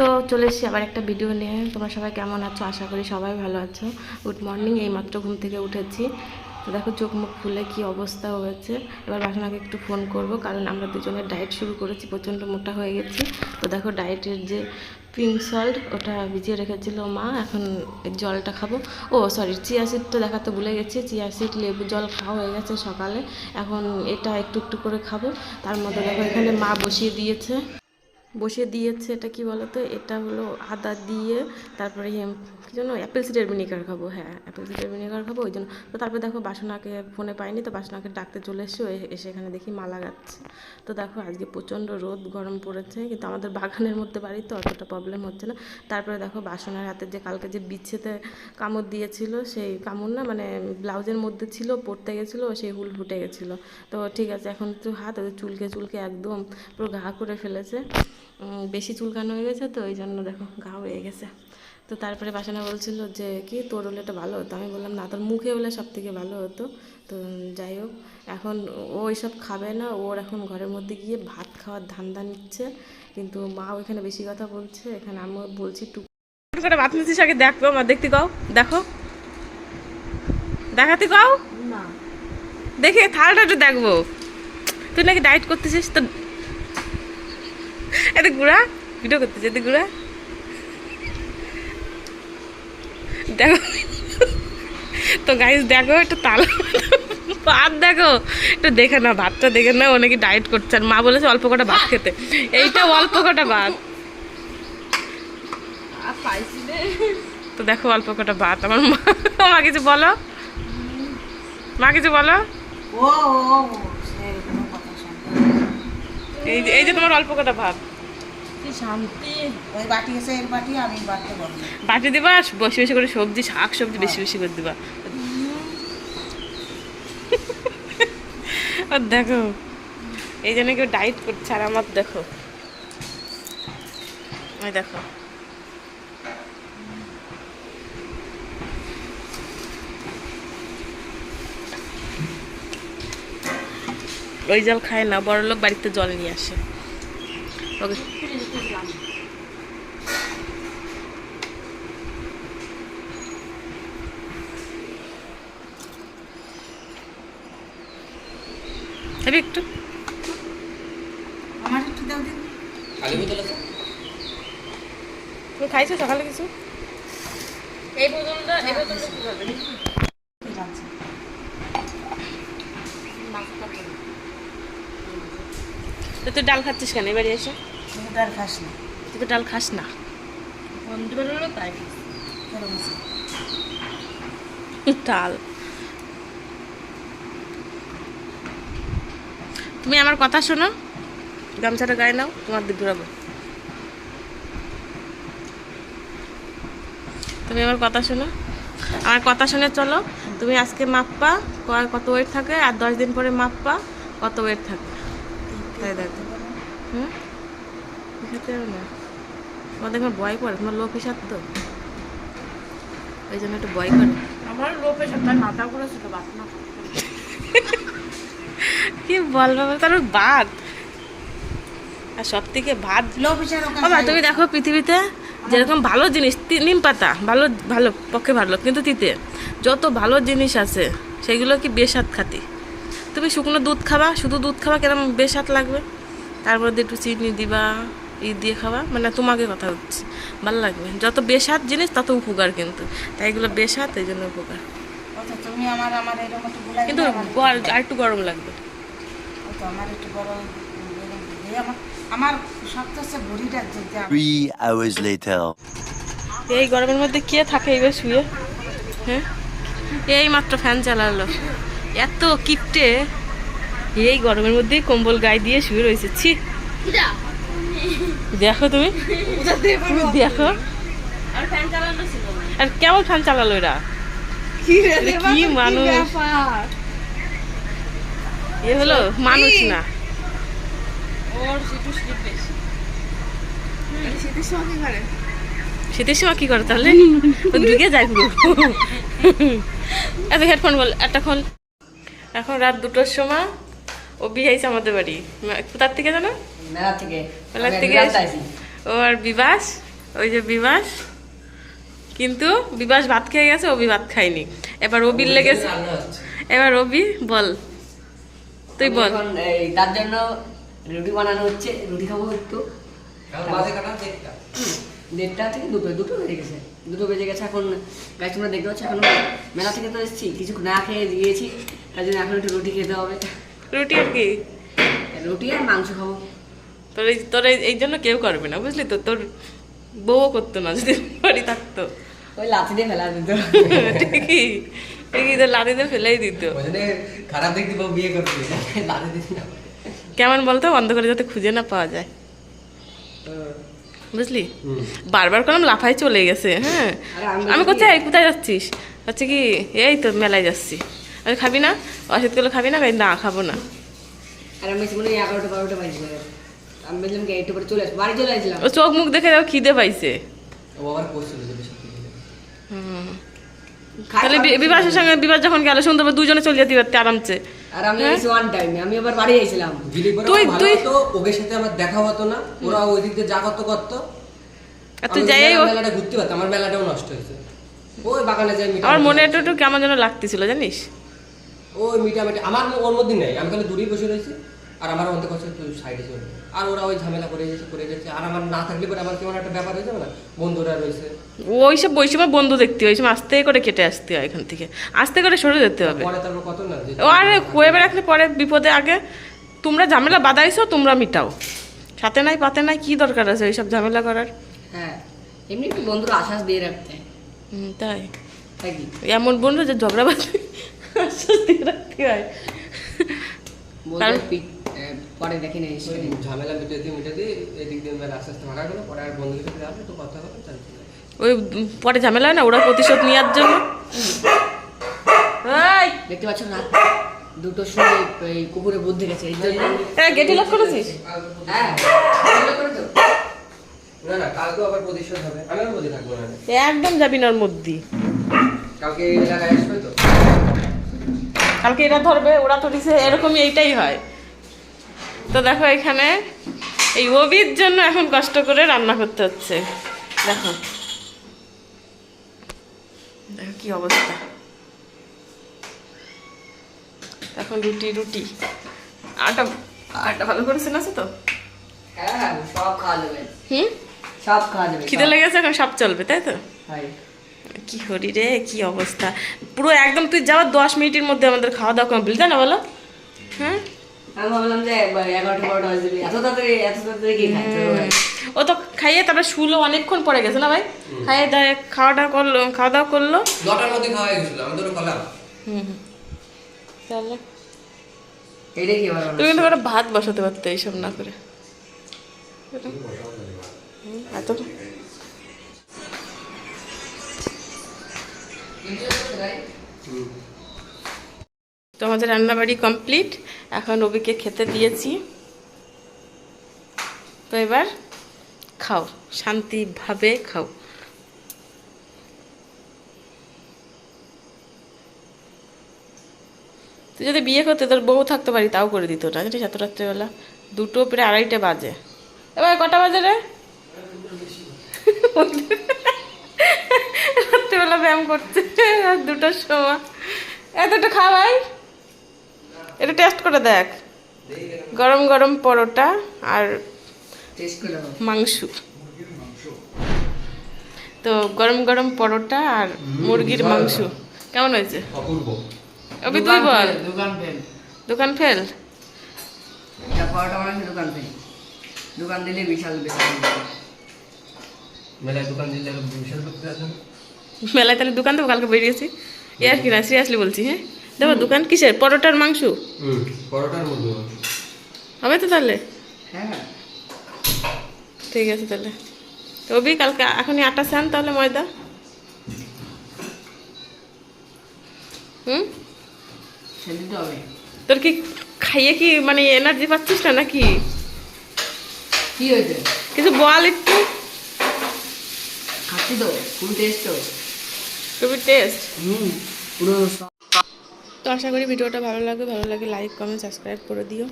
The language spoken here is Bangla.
তো চলে এসেছি আবার একটা ভিডিও নিয়ে। তোমরা সবাই কেমন আছো? আশা করি সবাই ভালো আছো। গুড মর্নিং এইমাত্র ঘুম থেকে উঠেছি। তো দেখো, চোখ মুখ খুলে কী অবস্থা হয়েছে। এবার বাসনাকে একটু ফোন করব, কারণ আমরা দুজনের ডায়েট শুরু করেছি, প্রচণ্ড মোটা হয়ে গেছি। তো দেখো ডায়েটের যে পিঙ্ক সল্ট ওটা ভিজিয়ে রেখেছিল মা। এখন জলটা খাব। ও সরি চিয়া সিডটা দেখাতে ভুলে গেছি। চিয়া সিড লেবু জল খাওয়া হয়ে গেছে সকালে। এখন এটা একটু একটু করে খাব। তার মধ্যে দেখো, এখানে মা বসিয়ে দিয়েছে। বসিয়ে দিয়েছে এটা কি বলতো? এটা হলো আদা দিয়ে তারপরে কি জন্য অ্যাপেল সিডের ভিনিগার খাব হ্যাঁ অ্যাপেল সিডের ভিনিগার খাব, ওই জন্য। তো তারপরে দেখো বাসনাকে ফোনে পাইনি, তো বাসনাকে ডাকতে চলে এসে এসে এখানে দেখি মালা গাচ্ছে। তো দেখো আজকে প্রচণ্ড রোদ, গরম পড়েছে, কিন্তু আমাদের বাগানের মধ্যে বাড়ি তো অতটা প্রবলেম হচ্ছে না। তারপরে দেখো বাসনের হাতে যে কালকে যে বিচ্ছেতে কামড় দিয়েছিল, সেই কামড় না মানে ব্লাউজের মধ্যে ছিল, পড়তে গেছিল, সেই হুল ফুটে গেছিল। তো ঠিক আছে, এখন তো হাত চুলকে চুলকে একদম পুরো ঘা করে ফেলেছে। বেশি চুলকানো হয়ে গেছে তো ওই জন্য দেখো ঘা হয়ে গেছে। তো তারপরে বাসনা বলছিল যে কি তোর হলে এটা ভালো হতো? আমি বললাম না তোর মুখে হলে সব থেকে ভালো হতো। তো যাই হোক এখন ও এইসব খাবে না ওর এখন ঘরের মধ্যে গিয়ে ভাত খাওয়ার ধান্দা নিচ্ছে। কিন্তু মা ওইখানে বেশি কথা বলছে এখানে আমি বলছি টুক করে ভাত নিচ্ছিস আগে দেখো মা দেখতে কাও দেখো। দেখাতে কাও? না। দেখে থালটা একটু দেখব। তুই নাকি ডায়েট করতেছিস? তো এতে গুড়া? ভিডিও করতেছিস এতে গুড়া? দেখো। তো গাইস দেখো একটু তাল ভাত দেখো। একটু দেখে না ভাতটা দেখে না ও নাকি ডায়েট করছে। আর মা বলেছে অল্প কটা ভাত খেতে। এইটা অল্প কটা ভাত। তো দেখো অল্প কটা ভাত। আমার মা মা কিছু বলো? মা কিছু বলো? ও ও সেই কোনো কথা শুনতে এই যে এই যে তোমার অল্প কটা ভাত। কি শান্তি? ওই বাটি এর বাটি আমি বাড়তে বলব বাটি দিবা আর বেশি বেশি করে সবজি শাক সবজি বেশি বেশি করে দিবা। আর দেখো। এই জন্য কেউ ডায়েট করছে আর আমার দেখো। ওই দেখো। ওই জল খায় না বড় লোক বাড়িতে জল নিয়ে আসে। ওকে। খাবি একটু। আমার একটু দাও দিন। তুমি খাইছো সকালে কিছু? এই বোতলটা এই বোতলটা কি করবে ঠিক আছে তো তুই ডাল খাচ্ছিস কেন? এবারে এসে। আর খাস না। তুই তো ডাল খাস না। তাই ডাল। তুমি আমার কথা শোনো। গামছাটা গায়ে নাও তোমার দিক ঘুরাবো। তুমি আমার কথা শোনো। আমার কথা শুনে চলো। তুমি আজকে মাপপা কত ওয়েট থাকে আর দশ দিন পরে মাপপা কত ওয়েট থাকে। তাই দেখো। হুম? খেতে হবে না। তোমার ভয় করে? তোমার লো প্রেশার তো। ওই জন্য একটু ভয় করে। আমার লো প্রেশার তাই মাথা করে বাত না? কি বলব তার ভাত আর সব থেকে ভাত বাবা তুমি দেখো পৃথিবীতে যেরকম ভালো জিনিস নিম পাতা ভালো ভালো পক্ষে ভালো কিন্তু তিতে। যত ভালো জিনিস আছে সেগুলো কি বেসাত খাতি? তুমি শুকনো দুধ খাবা শুধু দুধ খাবা কেরম বেসাত লাগবে। তারপর একটু চিনি দিবা ই দিয়ে খাওয়া মানে তোমাকে কথা হচ্ছে ভালো লাগবে। যত বেসাত জিনিস তত উপকার কিন্তু। তাই এগুলো বেসাত এই জন্য উপকার। আচ্ছা তুমি আমার আমার এরকম একটু গুলাই কিন্তু আর একটু গরম লাগবে। তো আমার একটু এই গরমের মধ্যে কে থাকে এবার শুয়ে? হ্যাঁ? এই মাত্র ফ্যান চালালো। এত কিপটে। এই গরমের মধ্যে কম্বল গায়ে দিয়ে শুয়ে রয়েছে ছি। দেখো তুমি। দেখো। আর কেমন ফ্যান চালালো এরা? কি মানুষ। এ হলো মানুষ না। শীতের সময় কি করে? তাহলে? ঢুকে যায় পুরো এত হেডফোন বল একটা খোল এখন রাত দুটোর সময় ও বিয়ে হয়েছে আমাদের বাড়ি। কোথার থেকে জানো? মেলা থেকে। ও আর বিবাস ওই যে বিবাস। কিন্তু বিবাস ভাত খেয়ে গেছে অবি ভাত খায়নি। এবার অবির লেগেছে। এবার অবি বল। তুই বল। তার জন্য রুটি বানানো হচ্ছে। রুটি খাব একটু। এখন মাঝে দেড়টা। থেকে দুটো দুটো বেজে গেছে। দুটো বেজে গেছে এখন। গাছ তোমরা দেখতে পাচ্ছ এখন মেলা থেকে তো এসেছি। কিছু না খেয়ে দিয়েছি। তার জন্য এখন একটু রুটি খেতে হবে। রুটি আর কি? রুটি আর মাংস খাব। তোর এই তোর এই- জন্য কেউ করবে না বুঝলি তো? তোর বউও করতো না যদি বাড়ি থাকতো। ওই লাথি দিয়ে ফেলা দিত। ঠিকই। ঠিকই তো লাদিতে ফেলেই দিত। খারাপ দেখতে পাবো বিয়ে দিস কেমন বলতো? বন্ধ করে যাতে খুঁজে না পাওয়া যায়। বুঝলি? বারবার করলাম লাফাই চলে গেছে হ্যাঁ? আমি আমি কোথায়? কোথায় যাচ্ছিস? হচ্ছে কি এই তো মেলায় যাচ্ছি। আমি খাবি না? অসিতগুলো খাবি না? না খাব না। আর আমি মনে হয় এগারোটা বারোটা বাজবে। আমি বললাম কি একটু পরে চলে আসব। বাড়ি চলে আসলাম। ও চোখ মুখ দেখে যাও খিদে পাইছে। ও আবার করছিল যে তাহলে বিবাসের সঙ্গে বিবাস যখন গেল দুজনে চলে যেতে পারতে আরামসে। আর আমি এসে ওয়ান টাইমে আমি আবার বাড়ি আইছিলাম তুই- তুই- হতো ওদের সাথে আমার দেখা হতো না। ওরা ওই দিক দিয়ে যা করতো করতো। আর তুই যাই মেলা- মেলাটা ঘুরতে পারতাম। আমার মেলাটাও নষ্ট হয়েছে। ওই বাগানে যাই আমার মনে একটু একটু কেমন যেন লাগতেছিল জানিস? ওই মিটামিটি আমার ওর মধ্যে নেই আমি খালি দূরেই বসে রয়েছি আর আমার অন্ত কথা তুই সাইডে চলে আর ওরা ওই ঝামেলা করে গেছে করে গেছে আর আমার না থাকলে পরে আমার কেমন একটা ব্যাপার হয়ে যাবে না? বন্ধুরা রয়েছে। ওই সব ওই সময় বন্ধু দেখতে হয় ওই সময় আস্তে করে কেটে আসতে হয় এখান থেকে। আস্তে করে সরে যেতে হবে। পরে তারপর কত না ও আরে কয়ে রাখলে পরে বিপদে আগে তোমরা ঝামেলা বাদাইছো তোমরা মিটাও। সাথে নাই পাতে নাই কি দরকার আছে এইসব ঝামেলা করার? হ্যাঁ এমনি একটু বন্ধুরা আশ্বাস দিয়ে রাখতে। হুম, তাই। তাই এমন বন্ধু যে ঝগড়া বাদ আশ্বাস রাখতে হয়। পরে দেখি না ঝামেলা মিটে দিয়ে মিটে দিয়ে এদিক দিয়ে আস্তে আস্তে ভাগা গেলো পরে আর বন্ধুদের সাথে আসবে তো কথা হবে তাই ওই পরে ঝামেলা হয় না? ওরা প্রতিশোধ নেওয়ার জন্য? এই, দেখতে পাচ্ছ রাত দুটোর সময় এই কুকুরে বুদ্ধি গেছে এই জন্য এই গেটি লক করেছিস? হ্যাঁ। না না কালকেও আবার প্রতিশোধ হবে। আমি আর বলে থাকব না। একদম যাবি না ওর মধ্যে কালকে এলাকায় আসবে তো? কালকে এরা ধরবে ওরা তো দিছে এরকমই এইটাই হয়। তো দেখো এখানে এই অবির জন্য এখন কষ্ট করে রান্না করতে হচ্ছে। দেখো। দেখো কি অবস্থা। এখন রুটি রুটি। আটা আটা ভালো করেছে না তো? হ্যাঁ হ্যাঁ সব খাওয়া হুম? সব খাওয়া যাবে খিদে লেগেছে এখন সব চলবে তাই তো? হয়। কি হরি রে কি অবস্থা? পুরো একদম তুই যাওয়ার দশ মিনিটের মধ্যে আমাদের খাওয়া দাওয়া কমপ্লিট তাই না বলো? হ্যাঁ? ও তো খাইয়ে তারপরে শুলো অনেকক্ষণ পরে গেছে না ভাই? খাইয়ে দায়ে খাওয়া দাওয়া করল খাওয়া দাওয়া করল মধ্যে খাওয়া গেছিল আমি তো হুম হুম। তাহলে? তুমি কিন্তু ভাত বসাতে পারতে এইসব না করে। এত তো আমাদের রান্নাবাড়ি কমপ্লিট এখন রবিকে খেতে দিয়েছি। তো এবার খাও, শান্তিভাবে খাও। তুই যদি বিয়ে করতে, তোর বউ থাকতে পারি, তাও করে দিত না। জানিস, এত রাত্রেবেলা দুটো প্রায় আড়াইটে বাজে। এবার কটা বাজে রে? রাত্রেবেলা ব্যায়াম করছে আর দুটোর সময়। এত একটু খা এটা টেস্ট করে দেখ। গরম গরম পরোটা আর। মাংস। তো গরম গরম পরোটা আর মুরগির মাংস। কেমন হয়েছে? অপূর্ব। অবি তুই দোকান বল। ফেল, দোকান ফেল। দোকান ফেল? পরোটা বানাচ্ছে দোকান ফেল। দোকান দিলে বিশাল বিশাল মেলায় দোকান দিলে বিশাল করতে আসবে মেলায় তাহলে দোকান দেবো কালকে বেরিয়েছি এ আর কি না সিরিয়াসলি বলছি হ্যাঁ? দেবো দোকান কিসের? পরোটার মাংস? পরোটার হবে তো তাহলে? হ্যাঁ। ঠিক আছে তাহলে। তো অবি কালকে এখনই আটা সান তাহলে ময়দা। হুম? তোর কি খাইয়ে কি মানে এনার্জি পাচ্ছিস না নাকি? কি হয়েছে? কিছু বল একটু। খাচ্ছি তো খুব টেস্ট খুবই টেস্ট হুম তো আশা করি ভিডিওটা ভালো লাগবে। ভালো লাগে লাইক কমেন্ট সাবস্ক্রাইব করে দিও।